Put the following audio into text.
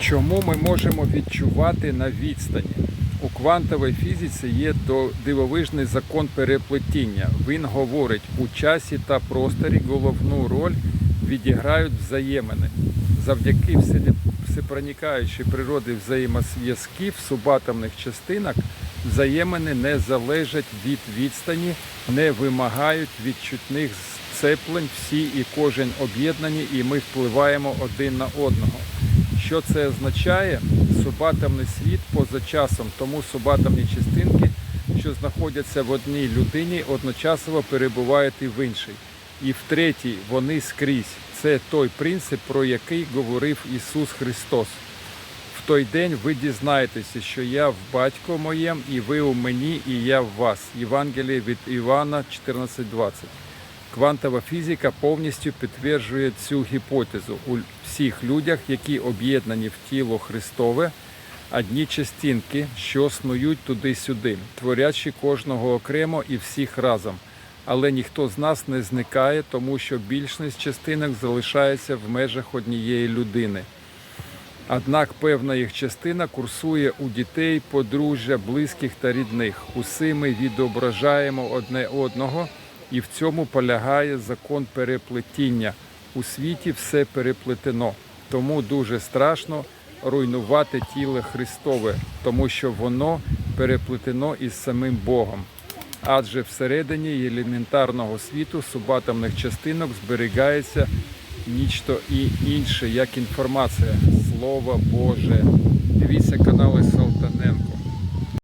Чому ми можемо відчувати на відстані? У квантовій фізиці є дивовижний закон переплетіння. Він говорить, у часі та просторі головну роль відіграють взаємини. Завдяки всепроникаючій природі взаємозв'язків субатомних частинок взаємини не залежать від відстані, не вимагають відчутних сцеплень, всі і кожен об'єднані, і ми впливаємо один на одного. Що це означає? Субатомний світ поза часом, тому субатомні частинки, що знаходяться в одній людині, одночасово перебувають і в іншій. І в третій вони скрізь. Це той принцип, про який говорив Ісус Христос. В той день ви дізнаєтеся, що я в батько моєм, і ви у мені, і я в вас. Євангеліє від Івана 14.20. Квантова фізика повністю підтверджує цю гіпотезу у всіх людях, які об'єднані в тіло Христове, одні частинки, що снують туди-сюди, творячи кожного окремо і всіх разом. Але ніхто з нас не зникає, тому що більшість частинок залишається в межах однієї людини. Однак певна їх частина курсує у дітей, подружжя, близьких та рідних. Уси ми відображаємо одне одного, і в цьому полягає закон переплетіння. У світі все переплетено. Тому дуже страшно руйнувати тіло Христове, тому що воно переплетено із самим Богом. Адже всередині елементарного світу субатомних частинок зберігається нічто і інше, як інформація, Слово Боже. Дивіться канали Салтаненко.